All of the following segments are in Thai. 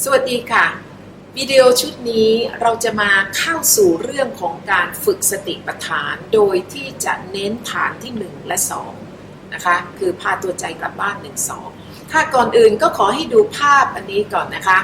สวัสดีค่ะ วิดีโอชุดนี้เราจะมาเข้าสู่เรื่องของการฝึกสติปัฏฐาน โดยที่จะเน้นฐานที่ 1 และ2นะคะคือพาตัวใจกลับบ้าน 1 2 ถ้าก่อนอื่นก็ขอให้ดูภาพอันนี้ก่อนนะคะ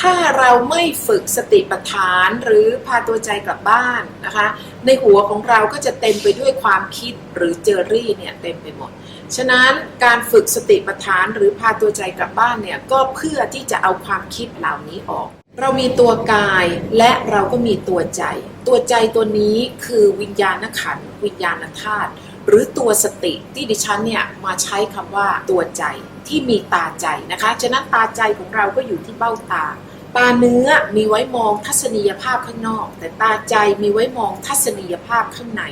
ถ้าเราไม่ฝึกสติปัฏฐานหรือพาตัวใจกลับบ้านนะคะ ในหัวของเราก็จะเต็มไปด้วยความคิดหรือเจอรี่เนี่ยเต็มไปหมด ฉะนั้นการฝึกสติปัฏฐานหรือพาตัวใจกลับบ้านเนี่ยก็เพื่อที่จะเอาความคิดเหล่านี้ออก เรามีตัวกายและเราก็มีตัวใจ ตัวใจตัวนี้คือวิญญาณขันวิญญาณธาตุหรือตัวสติที่ดิฉันเนี่ยมาใช้คำว่าตัวใจที่มีตาใจนะคะ ฉะนั้นตาใจของเราก็อยู่ที่เบ้าตา ตาเนื้อมีไว้มองทัศนียภาพข้างนอก แต่ตาใจมีไว้มองทัศนียภาพข้างใน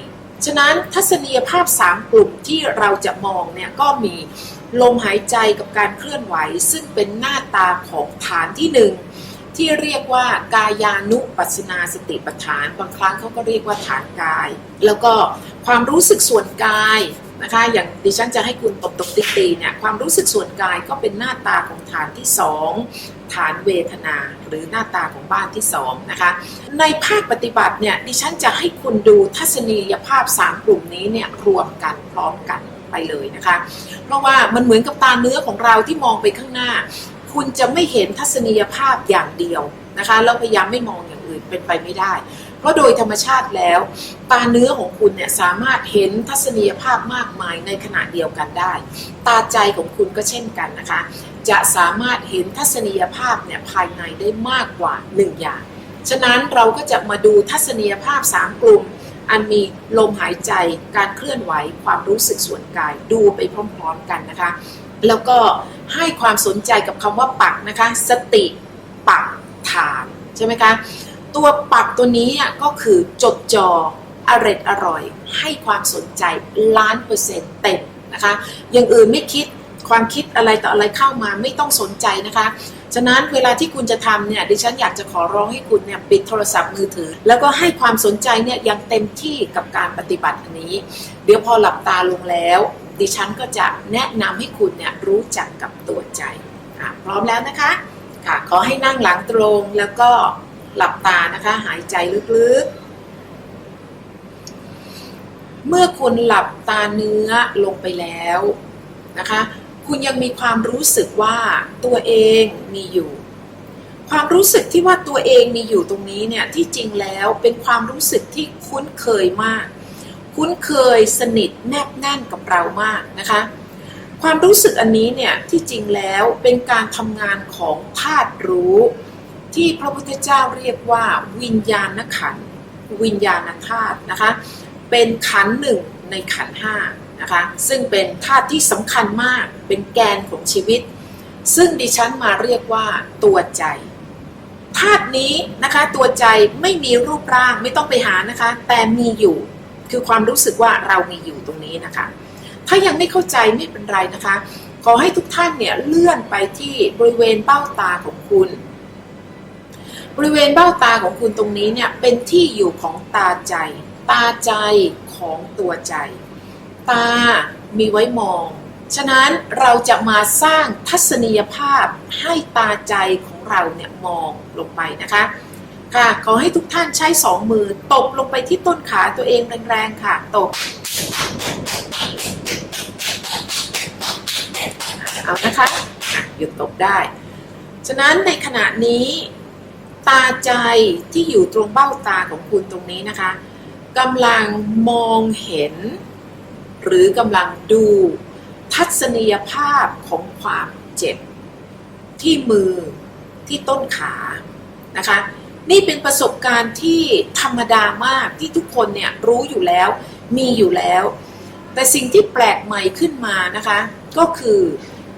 ฉะนั้นทัศนียภาพ 3 กลุ่มที่เราจะมองเนี่ยก็มีลมหายใจกับการเคลื่อนไหว ซึ่งเป็นหน้าตาของฐานที่หนึ่งที่เรียกว่ากายานุปัสนาสติปัฏฐาน บางครั้งเขาก็เรียกว่าฐานกาย แล้วก็ความรู้สึกส่วนกายนะคะอย่างดิฉันจะให้คุณตบตบตีตีเนี่ยความรู้สึกส่วนกายก็เป็นหน้าตาของฐานที่สอง ฐานเวทนาหรือหน้าตาของบ้านที่สองนะคะในภาคปฏิบัติเนี่ยดิฉันจะให้คุณดูทัศนียภาพ 3 กลุ่มนี้เนี่ยรวมกันพร้อมกันไปเลยนะคะ เพราะว่ามันเหมือนกับตาเนื้อของเราที่มองไปข้างหน้า คุณจะไม่เห็นทัศนียภาพอย่างเดียวนะคะแล้วพยายามไม่มองอย่างอื่นเป็นไปไม่ได้ เพราะโดยธรรมชาติแล้ว ตาเนื้อของคุณเนี่ยสามารถเห็นทัศนียภาพมากมายในขณะเดียวกันได้ ตาใจของคุณก็เช่นกันนะคะ จะสามารถเห็นทัศนียภาพเนี่ยภายในได้มากกว่า 1 อย่าง ฉะนั้นเราก็จะมาดูทัศนียภาพ 3 กลุ่ม อันมีลมหายใจการเคลื่อนไหวความรู้สึกส่วนกายดูไปพร้อมๆกันนะคะ แล้วก็ให้ความสนใจกับคำว่าปักนะคะ สติปักฐานใช่ไหมคะตัวปักตัวนี้อะก็คือจดจออร็ดอร่อย ให้ความสนใจล้านเปอร์เซ็นต์เต็มนะคะอย่างอื่นไม่คิด ความคิดอะไรต่ออะไรเข้ามาไม่ต้องสนใจนะคะฉะนั้นเวลาที่คุณจะทำเนี่ยดิฉันอยากจะขอร้องให้คุณเนี่ยปิดโทรศัพท์มือถือ แล้วก็ให้ความสนใจเนี่ยย่างเต็มที่กับการปฏิบัติอันนี้ เดี๋ยวพอหลับตาลงแล้ว ดิฉันก็จะแนะนำให้คุณเนี่ยรู้จักกับตัวใจอะพร้อมแล้วนะคะค่ะขอให้นั่งหลังตรงแล้วก็หลับตานะคะหายใจลึกๆ เมื่อคุณหลับตาเนื้อลงไปแล้วนะคะ คุณยังมีความรู้สึกว่าตัวเองมีอยู่ ความรู้สึกที่ว่าตัวเองมีอยู่ตรงนี้เนี่ยที่จริงแล้วเป็นความรู้สึกที่คุ้นเคยมาก คุ้นเคยสนิทแนบแน่นกับเรามากนะคะความรู้สึกอันนี้เนี่ยที่จริงแล้วเป็นการทำงานของธาตุรู้ ที่พระพุทธเจ้าเรียกว่าวิญญาณขันวิญญาณธาตุนะคะ เป็นขันหนึ่งในขันห้า นะคะซึ่งเป็นธาตุที่สำคัญมากเป็นแกนของชีวิต ซึ่งดิฉันมาเรียกว่าตัวใจธาตุนี้นะคะตัวใจไม่มีรูปร่างไม่ต้องไปหานะคะ แต่มีอยู่คือความรู้สึกว่าเรามีอยู่ตรงนี้นะคะ ถ้ายังไม่เข้าใจไม่เป็นไรนะคะ ขอให้ทุกท่านเนี่ยเลื่อนไปที่บริเวณเบ้าตาของคุณ บริเวณเบ้าตาของคุณตรงนี้เนี่ยเป็นที่อยู่ของตาใจ ตาใจของตัวใจ ตามีไว้มอง ฉะนั้นเราจะมาสร้างทัศนียภาพให้ตาใจของเราเนี่ยมองลงไปนะคะค่ะขอให้ทุกท่านใช้สองมือตบลงไปที่ต้นขาตัวเองแรงๆค่ะ ตบ เอานะคะอะหยุดตบได้ ฉะนั้นในขณะนี้ ตาใจที่อยู่ตรงเบ้าตาของคุณตรงนี้นะคะกำลังมองเห็น หรือกำลังดูทัศนียภาพของความเจ็บ ที่มือที่ต้นขานะคะ นี่เป็นประสบการณ์ที่ธรรมดามากที่ทุกคนเนี่ยรู้อยู่แล้ว มีอยู่แล้ว แต่สิ่งที่แปลกใหม่ขึ้นมานะคะ ก็คือ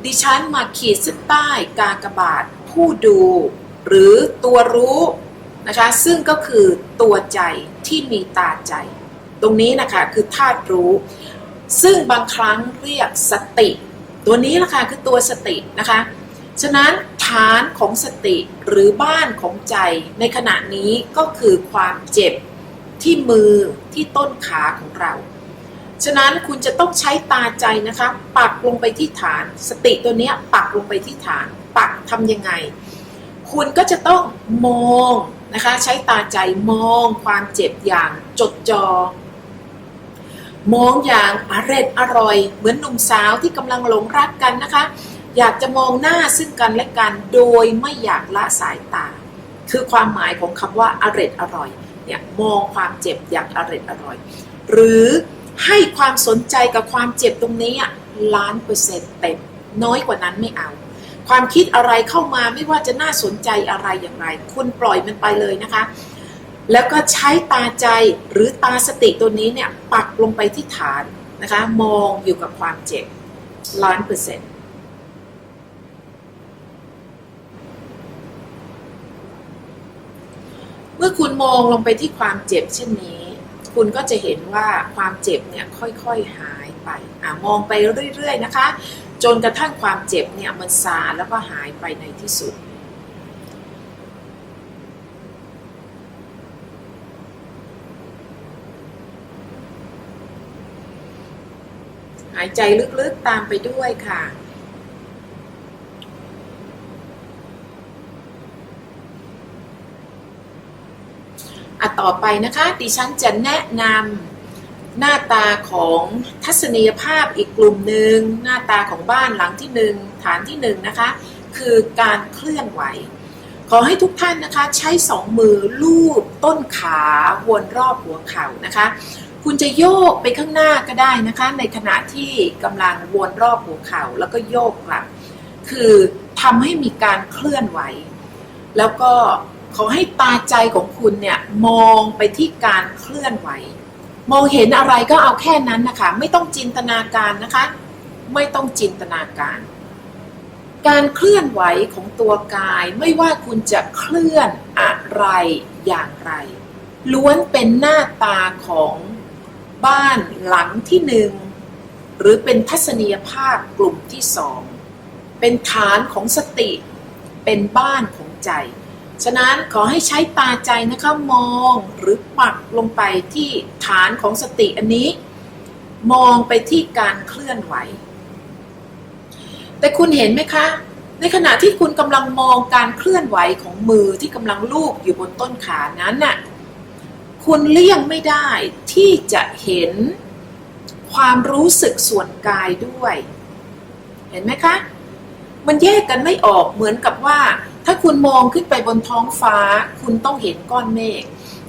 ดิฉันมาขีดเส้นใต้กากบาทผู้ดู หรือตัวรู้นะคะ ซึ่งก็คือตัวใจที่มีตาใจ ตรงนี้นะคะคือธาตุรู้ ซึ่งบางครั้งเรียกสติ ตัวนี้ล่ะค่ะคือตัวสตินะคะ ฉะนั้นฐานของสติหรือบ้านของใจในขณะนี้ก็คือความเจ็บที่มือที่ต้นขาของเรา ฉะนั้นคุณจะต้องใช้ตาใจนะคะปักลงไปที่ฐาน สติตัวนี้ปักลงไปที่ฐาน ปักทำยังไงคคุณก็จะต้องมองนะคะใช้ตาใจมองความเจ็บอย่างจดจอ่อ มองอย่างอร็ดอร่อย เหมือนหนุ่มสาวที่กำลังหลงรักกันนะคะ อยากจะมองหน้าซึ่งกันและกันโดยไม่อยากละสายตา คือความหมายของคำว่าอร็ดอร่อยเนี่ยมองความเจ็บอย่างอร็ดอร่อย หรือให้ความสนใจกับความเจ็บตรงนี้ล้านเปอร์เซ็นต์เต็มน้อยกว่านั้นไม่เอา ความคิดอะไรเข้ามาไม่ว่าจะน่าสนใจอะไรอย่างไร คุณปล่อยมันไปเลยนะคะ แล้วก็ใช้ตาใจหรือตาสติตัวนี้เนี่ยปักลงไปที่ฐานนะคะ มองอยู่กับความเจ็บล้านเปอร์เซ็นต์เมื่อคุณมองลงไปที่ความเจ็บเช่นนี้ คุณก็จะเห็นว่าความเจ็บเนี่ยค่อยๆหายไปอมองไปเรื่อยๆนะคะ จนกระทั่งความเจ็บเนี่ยมันซาแล้วก็หายไปในที่สุดายใจลึกๆตามไปด้วยค่ะ อะ ต่อไปนะคะ ดิฉันจะแนะนำหน้าตาของทัศนียภาพอีกกลุ่มหนึ่ง หน้าตาของบ้านหลังที่หนึ่งฐานที่หนึ่งนะคะ คือการเคลื่อนไหวขอให้ทุกท่านนะคะใช้สองมือลูบต้นขาวนรอบหัวเข่านะคะ คุณจะโยกไปข้างหน้าก็ได้นะคะ ในขณะที่กำลังวนรอบหัวเข่าแล้วก็โยกกลับ คือทำให้มีการเคลื่อนไหว แล้วก็ขอให้ตาใจของคุณเนี่ยมองไปที่การเคลื่อนไหว มองเห็นอะไรก็เอาแค่นั้นนะคะ ไม่ต้องจินตนาการนะคะ ไม่ต้องจินตนาการ การเคลื่อนไหวของตัวกายไม่ว่าคุณจะเคลื่อนอะไรอย่างไร ล้วนเป็นหน้าตาของ บ้านหลังที่หนึ่งหรือเป็นทัศนียภาพกลุ่มที่สองเป็นฐานของสติ เป็นบ้านของใจ ฉะนั้นขอให้ใช้ตาใจนะคะมองหรือปักลงไปที่ฐานของสติอันนี้ มองไปที่การเคลื่อนไหว แต่คุณเห็นไหมคะ ในขณะที่คุณกำลังมองการเคลื่อนไหวของมือที่กำลังลูบอยู่บนต้นขานั้นน่ะคุณเลี่ยงไม่ได้ ที่จะเห็นความรู้สึกส่วนกายด้วย เห็นไหมคะ มันแยกกันไม่ออกเหมือนกับว่า ถ้าคุณมองขึ้นไปบนท้องฟ้า คุณต้องเห็นก้อนเมฆ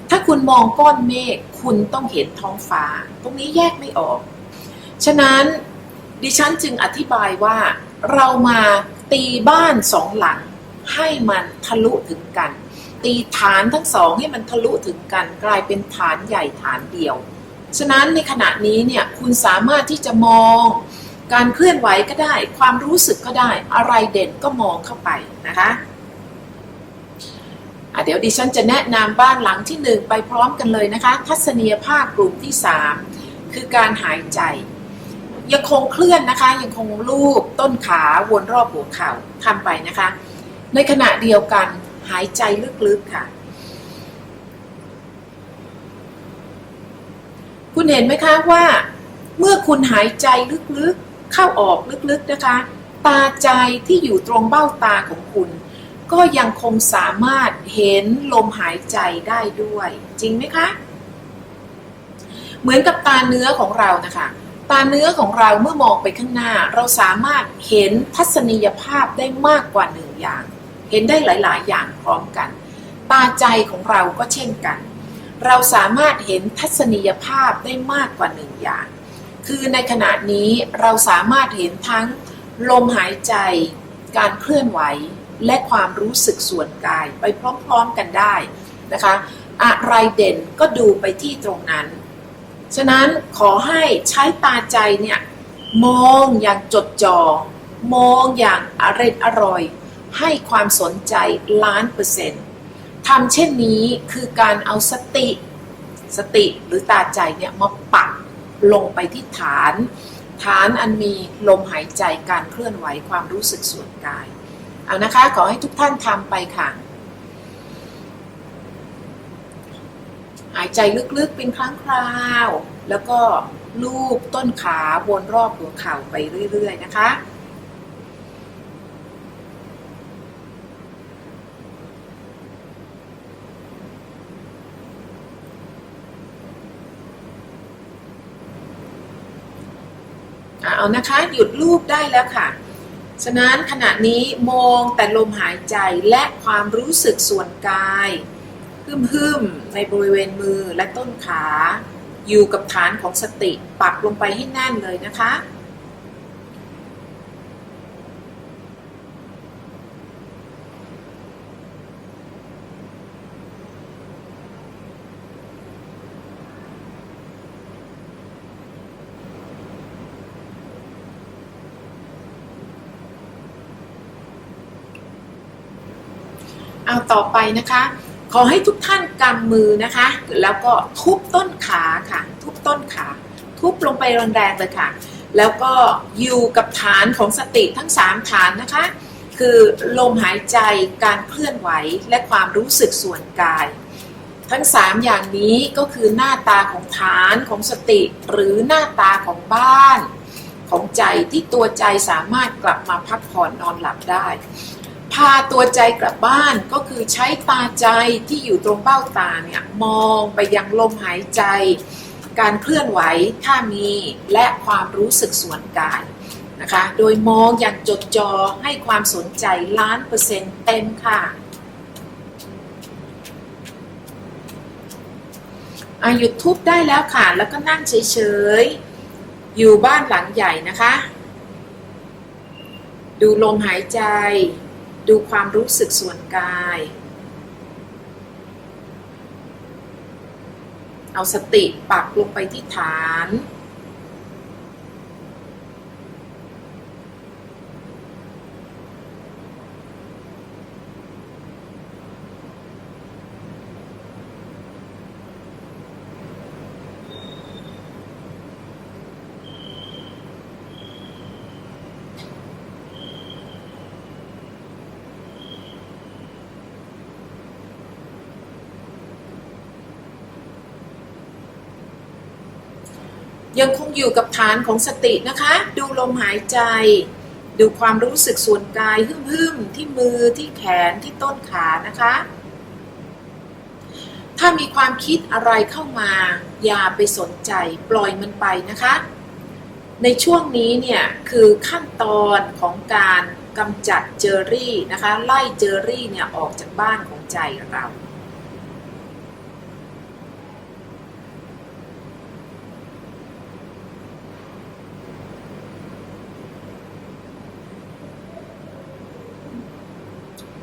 ถ้าคุณมองก้อนเมฆคุณต้องเห็นท้องฟ้า ตรงนี้แยกไม่ออก ฉะนั้นดิฉันจึงอธิบายว่า เรามาตีบ้านสองหลังให้มันทะลุถึงกัน ตีฐานทั้งสองให้มันทะลุถึงกันกลายเป็นฐานใหญ่ฐานเดียว ฉะนั้นในขณะนี้เนี่ยคุณสามารถที่จะมอง การเคลื่อนไหวก็ได้ ความรู้สึกก็ได้ อะไรเด่นก็มองเข้าไปนะคะะเดี๋ยวดิฉันจะแนะนำบ้านหลังที่หนึ่งไปพร้อมกันเลยนะคะ ทัศนียภาพกลุ่มที่สามคือการหายใจ ยังคงเคลื่อนนะคะ ยังคงลูบต้นขาวนรอบหัวเข่าทำไปนะคะ ในขณะเดียวกัน หายใจลึกๆค่ะ คุณเห็นไหมคะว่า เมื่อคุณหายใจลึกๆ เข้าออกลึกๆนะคะ ตาใจที่อยู่ตรงเบ้าตาของคุณ ก็ยังคงสามารถเห็นลมหายใจได้ด้วย จริงไหมคะ เหมือนกับตาเนื้อของเรานะคะตาเนื้อของเราเมื่อมองไปข้างหน้า เราสามารถเห็นทัศนียภาพได้มากกว่าหนึ่งอย่าง เห็นได้หลาย ๆ อย่างพร้อมกัน ตาใจของเราก็เช่นกัน เราสามารถเห็นทัศนียภาพได้มากกว่าหนึ่งอย่าง คือในขณะนี้เราสามารถเห็นทั้งลมหายใจ การเคลื่อนไหว และความรู้สึกส่วนกายไปพร้อม ๆ กันได้นะคะ อะไรเด่นก็ดูไปที่ตรงนั้น ฉะนั้นขอให้ใช้ตาใจเนี่ยมองอย่างจดจอ่อมองอย่างอร่อยอร่อย ให้ความสนใจล้านเปอร์เซ็นต์ทำเช่นนี้คือการเอาสติ สติหรือตาใจเนี่ยมาปักลงไปที่ฐาน ฐานอันมีลมหายใจการเคลื่อนไหวความรู้สึกส่วนกาย เอานะคะ ขอให้ทุกท่านทำไปค่ะ หายใจลึกๆเป็นครั้งคราว แล้วก็ลูบต้นขาวนรอบหัวเข่าไปเรื่อย ๆ นะคะ เอานะคะ หยุดรูปได้แล้วค่ะ ฉะนั้นขณะนี้มองแต่ลมหายใจและความรู้สึกส่วนกายฮึ่มในบริเวณมือและต้นขา อยู่กับฐานของสติปักลงไปให้แน่นเลยนะคะ เอาต่อไปนะคะ ขอให้ทุกท่านกำมือนะคะ แล้วก็ทุบต้นขาค่ะ ทุบต้นขา ทุบลงไปแรงๆเลยค่ะ แล้วก็อยู่กับฐานของสติทั้ง 3 ฐานนะคะ คือลมหายใจการเคลื่อนไหวและความรู้สึกส่วนกาย ทั้ง 3 อย่างนี้ก็คือหน้าตาของฐานของสติ หรือหน้าตาของบ้านของใจที่ตัวใจสามารถกลับมาพักผ่อนนอนหลับได้ พาตัวใจกลับบ้านก็คือใช้ตาใจที่อยู่ตรงเบ้าตาเนี่ยมองไปยังลมหายใจ การเคลื่อนไหวท่ามีและความรู้สึกส่วนกายนะคะ โดยมองอย่างจดจอให้ความสนใจล้านเปอร์เซ็นต์เต็มค่ะอาหยุดทุบได้แล้วค่ะ แล้วก็นั่งเฉยๆ อยู่บ้านหลังใหญ่นะคะ ดูลมหายใจ ดูความรู้สึกส่วนกาย เอาสติปักลงไปที่ฐาน อยู่กับฐานของสตินะคะ ดูลมหายใจ ดูความรู้สึกส่วนกายหึ่มๆที่มือที่แขนที่ต้นขานะคะ ถ้ามีความคิดอะไรเข้ามา อย่าไปสนใจปล่อยมันไปนะคะ ในช่วงนี้เนี่ยคือขั้นตอนของการกำจัดเจอรี่นะคะ ไล่เจอรี่เนี่ยออกจากบ้านของใจเรา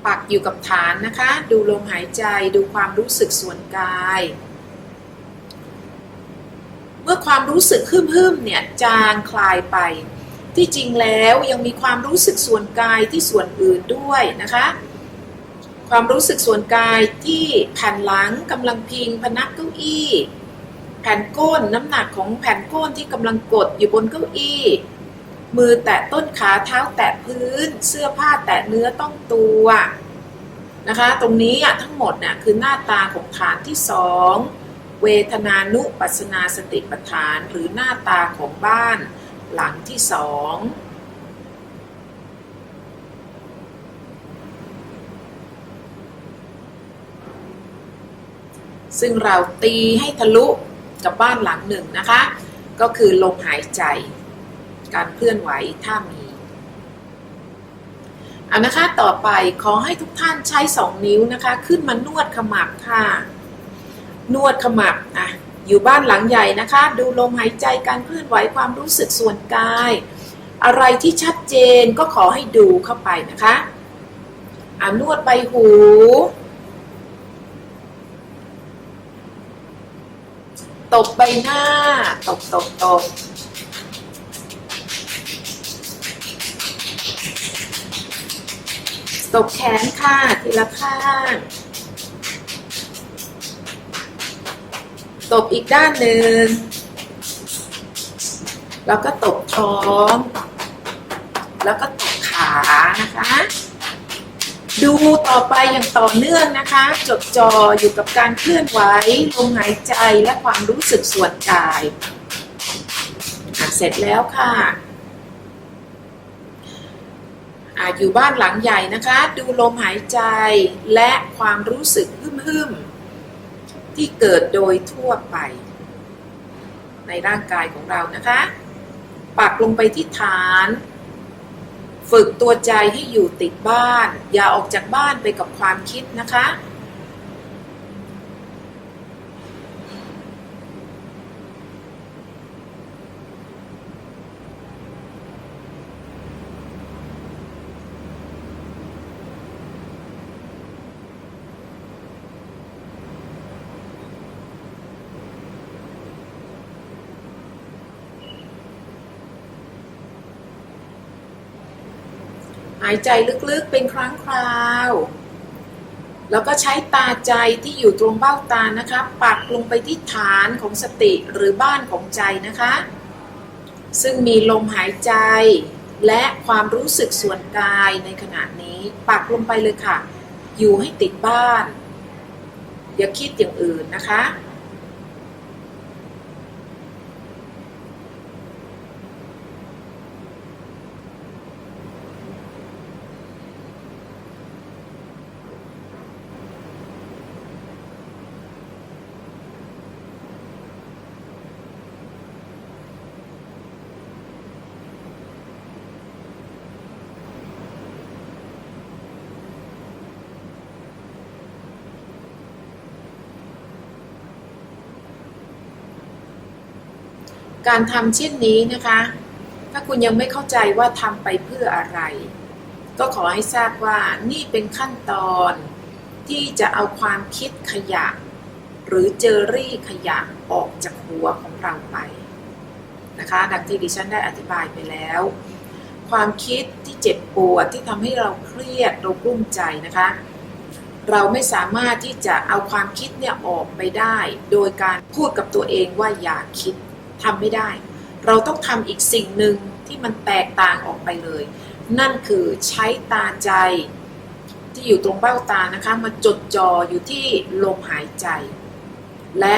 ปักอยู่กับฐานนะคะ ดูลมหายใจดูความรู้สึกส่วนกาย เมื่อความรู้สึกฮึ่มๆเนี่ยจางคลายไป ที่จริงแล้วยังมีความรู้สึกส่วนกายที่ส่วนอื่นด้วยนะคะ ความรู้สึกส่วนกายที่แผ่นหลังกำลังพิงพนักเก้าอี้ แผ่นก้นน้ำหนักของแผ่นก้นที่กำลังกดอยู่บนเก้าอี้ มือแตะต้นขาเท้าแตะพื้น เสื้อผ้าแตะเนื้อต้องตัวนะคะ ตรงนี้อะทั้งหมดเนี่ยคือหน้าตาของฐานที่สองเวทนานุปัสสนาสติปัฏฐานหรือหน้าตาของบ้านหลังที่สองซึ่งเราตีให้ทะลุกับบ้านหลังหนึ่งนะคะ ก็คือลมหายใจ การเคลื่อนไหวถ้ามีเอานะคะต่อไปขอให้ทุกท่านใช้สองนิ้วนะคะ ขึ้นมานวดขมับค่ะ นวดขมับอะอยู่บ้านหลังใหญ่นะคะ ดูลมหายใจการเคลื่อนไหวความรู้สึกส่วนกาย อะไรที่ชัดเจนก็ขอให้ดูเข้าไปนะคะอ่านวดใบหู ตบใบหน้า ตบตบตบ ตบแขนค่ะทีละข้างตบอีกด้านหนึ่ง แล้วก็ตบท้อง แล้วก็ตบขานะคะ ดูต่อไปอย่างต่อเนื่องนะคะ จดจ่ออยู่กับการเคลื่อนไหวลมหายใจและความรู้สึกส่วนกาย เสร็จแล้วค่ะ ออยู่บ้านหลังใหญ่นะคะ ดูลมหายใจและความรู้สึกฮึ่มๆที่เกิดโดยทั่วไป ในร่างกายของเรานะคะ ปักลงไปที่ฐาน ฝึกตัวใจให้อยู่ติดบ้าน อย่าออกจากบ้านไปกับความคิดนะคะายใจลึกๆเป็นครั้งคราว แล้วก็ใช้ตาใจที่อยู่ตรงเบ้าตานะคะ ปักลงไปที่ฐานของสติหรือบ้านของใจนะคะ ซึ่งมีลมหายใจ และความรู้สึกส่วนกายในขณะนี้ ปักลงไปเลยค่ะ อยู่ให้ติดบ้าน อย่าคิดอย่างอื่นนะคะ การทำเช่นนี้นะคะ ถ้าคุณยังไม่เข้าใจว่าทำไปเพื่ออะไร ก็ขอให้ทราบว่านี่เป็นขั้นตอนที่จะเอาความคิดขยะ หรือเจอรี่ขยะออกจากหัวของเราไปนะคะดังที่ดิฉันได้อธิบายไปแล้ว ความคิดที่เจ็บปวดที่ทำให้เราเครียดเรากลุ้มใจนะคะ เราไม่สามารถที่จะเอาความคิดเนี่ยออกไปได้ โดยการพูดกับตัวเองว่าอย่าคิด ทำไม่ได้ เราต้องทำอีกสิ่งหนึ่งที่มันแตกต่างออกไปเลย นั่นคือใช้ตาใจที่อยู่ตรงเบ้าตานะคะมาจดจ่ออยู่ที่ลมหายใจ และ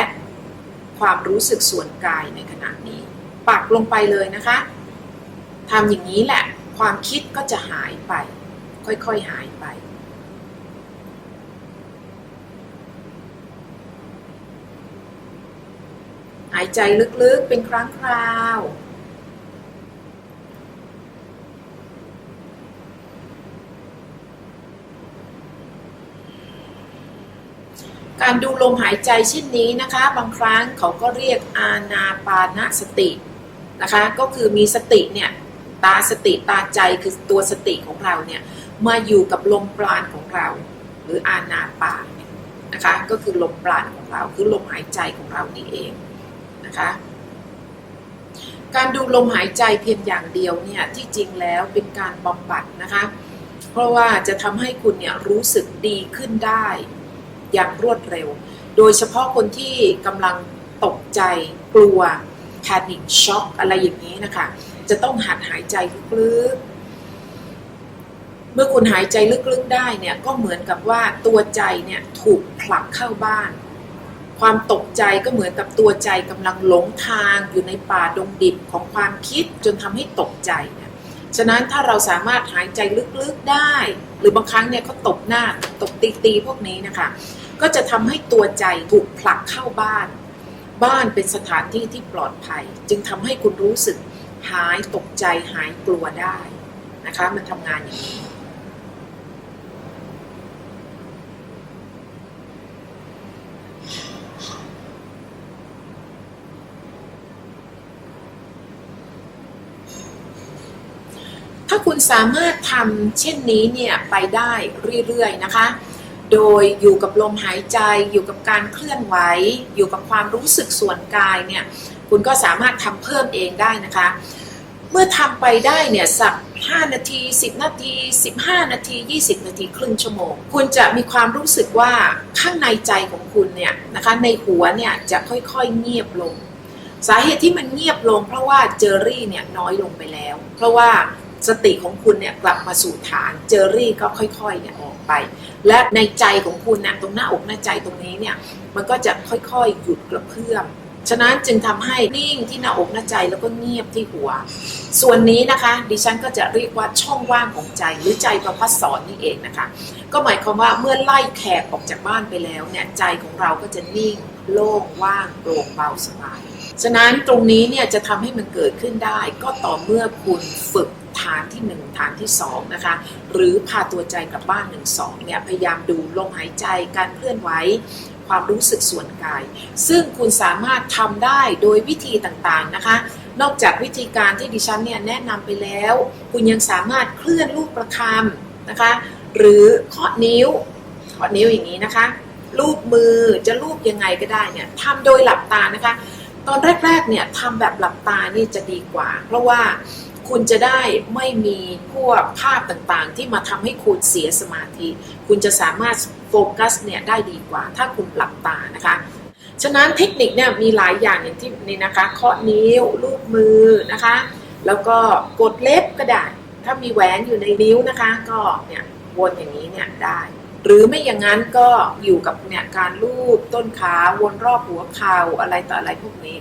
ความรู้สึกส่วนกายในขณะนี้ ปักลงไปเลยนะคะทำอย่างนี้แหละ ความคิดก็จะหายไป ค่อยๆหายไป หายใจลึกๆเป็นครั้งคราว การดูลมหายใจเช่นนี้นะคะ บางครั้งเขาก็เรียกอาณาปานสตินะคะ ก็คือมีสติเนี่ยตาสติตาใจคือตัวสติของเราเนี่ยมาอยู่กับลมปราณของเรา หรืออาณาปานเนี่ยนะคะ ก็คือลมปราณของเราคือลมหายใจของเรานี่เอง นะคะ การดูลมหายใจเพียงอย่างเดียวเนี่ยที่จริงแล้วเป็นการบำบัดนะคะ เพราะว่าจะทำให้คุณเนี่ยรู้สึกดีขึ้นได้ อย่างรวดเร็ว โดยเฉพาะคนที่กำลังตกใจกลัว panic shock อะไรอย่างนี้นะคะ จะต้องหัดหายใจลึกๆเมื่อคุณหายใจลึกๆได้เนี่ยก็เหมือนกับว่าตัวใจเนี่ยถูกผลักเข้าบ้าน ความตกใจก็เหมือนกับตัวใจกำลังหลงทางอยู่ในป่าดงดิบของความคิดจนทำให้ตกใจเนี่ยฉะนั้นถ้าเราสามารถหายใจลึกๆได้ หรือบางครั้งเนี่ยเขาตบหน้าตบตีๆพวกนี้นะคะ ก็จะทำให้ตัวใจถูกผลักเข้าบ้าน บ้านเป็นสถานที่ที่ปลอดภัย จึงทำให้คุณรู้สึกหายตกใจหายกลัวได้นะคะ มันทำงานอย่างนี้ สามารถทำเช่นนี้เนี่ยไปได้เรื่อยๆนะคะ โดยอยู่กับลมหายใจ อยู่กับการเคลื่อนไหว อยู่กับความรู้สึกส่วนกายเนี่ย คุณก็สามารถทำเพิ่มเองได้นะคะ เมื่อทำไปได้เนี่ยสัก 5 นาที 10 นาที 15 นาที 20 นาทีครึ่งชั่วโมง คุณจะมีความรู้สึกว่าข้างในใจของคุณเนี่ยนะคะในหัวเนี่ยจะค่อยๆเงียบลงสาเหตุที่มันเงียบลงเพราะว่าเจอรี่เนี่ยน้อยลงไปแล้ว เพราะว่า สติของคุณเนี่ยกลับมาสู่ฐานเจอรี่ก็ค่อยๆเนี่ยออกไป และในใจของคุณเนี่ยตรงหน้าอกหน้าใจตรงนี้เนี่ยมันก็จะค่อยๆหยุดกระเพื่อมฉะนั้นจึงทำให้นิ่งที่หน้าอกหน้าใจแล้วก็เงียบที่หัว ส่วนนี้นะคะ ดิฉันก็จะเรียกว่าช่องว่างของใจหรือใจประพัสสอนนี่เองนะคะ ก็หมายความว่าเมื่อไล่แขกออกจากบ้านไปแล้วเนี่ยใจของเราก็จะนิ่งโล่งว่างโปร่งเบาสบายฉะนั้นตรงนี้เนี่ยจะทำให้มันเกิดขึ้นได้ ก็ต่อเมื่อคุณฝึก ฐานที่ 1 ฐานที่2นะคะหรือพาตัวใจกลับบ้าน1 2เนี่ยพยายามดูลมหายใจการเคลื่อนไหวความรู้สึกส่วนกาย ซึ่งคุณสามารถทำได้โดยวิธีต่างๆนะคะ นอกจากวิธีการที่ดิฉันเนี่ยแนะนำไปแล้ว คุณยังสามารถเคลื่อนลูกประคำนะคะ หรือเคาะนิ้วเคาะนิ้วอย่างนี้นะคะลูบมือจะลูบยังไงก็ได้เนี่ยทำโดยหลับตานะคะ ตอนแรกๆเนี่ยทำแบบหลับตานี่จะดีกว่า เพราะว่า คุณจะได้ไม่มีพวกภาพต่างๆ ที่มาทำให้คุณเสียสมาธิ คุณจะสามารถโฟกัสเนี่ยได้ดีกว่า ถ้าคุณหลับตานะคะ ฉะนั้นเทคนิคเนี่ยมีหลายอย่างอย่างที่นี่นะคะเคาะนิ้วลูบมือนะคะ แล้วก็กดเล็บก็ได้ ถ้ามีแหวนอยู่ในนิ้วนะคะ ก็เนี่ยวนอย่างนี้เนี่ยได้ หรือไม่อย่างนั้นก็อยู่กับเนี่ยการลูบต้นขาวนรอบหัวเข่าอะไรต่ออะไรพวกนี้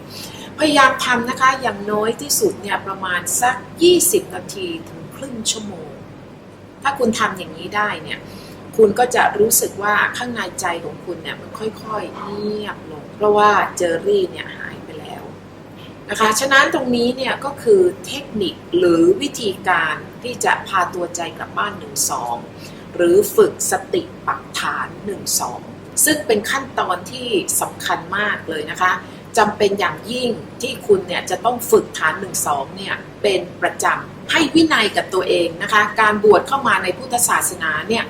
พยายามทำนะคะอย่างน้อยที่สุดเนี่ยประมาณสัก 20 นาทีถึงครึ่งชั่วโมง ถ้าคุณทำอย่างนี้ได้เนี่ยคุณก็จะรู้สึกว่าข้างในใจของคุณเนี่ยมันค่อยๆเงียบลง เพราะว่าเจอรี่เนี่ยหายไปแล้วนะคะฉะนั้นตรงนี้เนี่ยก็คือเทคนิคหรือวิธีการที่จะพาตัวใจกลับบ้านหนึ่งสองหรือฝึกสติปักฐานหนึ่งสองซึ่งเป็นขั้นตอนที่สำคัญมากเลยนะคะ จำเป็นอย่างยิ่งที่คุณเนี่ยจะต้องฝึกฐานหนึ่งสองเนี่ยเป็นประจำให้วินัยกับตัวเองนะคะ การบวชเข้ามาในพุทธศาสนาเนี่ย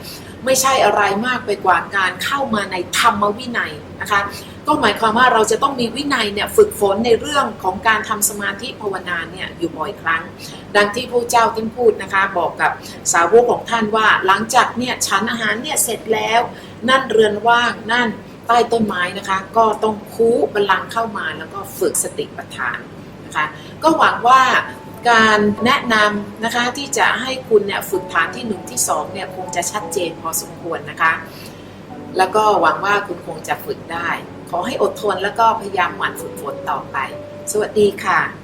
ไม่ใช่อะไรมากไปกว่าการเข้ามาในธรรมวินัยนะคะ ก็หมายความว่าเราจะต้องมีวินัยเนี่ยฝึกฝนในเรื่องของการทำสมาธิภาวนาเนี่ยอยู่บ่อยครั้ง ดังที่พระเจ้าท่านพูดนะคะ บอกกับสาวกของท่านว่าหลังจากเนี่ยฉันอาหารเนี่ยเสร็จแล้ว นั่นเรือนว่างนั่น ต้ต้นไม้นะคะ ก็ต้องคูบัลลังเข้ามาแล้วก็ฝึกสติปัฏฐานนะคะ ก็หวังว่าการแนะนำนะคะที่จะให้คุณเนี่ยฝึกฐานที่หนึ่งที่สองเนี่ยคงจะชัดเจนพอสมควรนะคะ แล้วก็หวังว่าคุณคงจะฝึกได้ ขอให้อดทนแล้วก็พยายามหมั่นฝึกฝนต่อไป สวัสดีค่ะ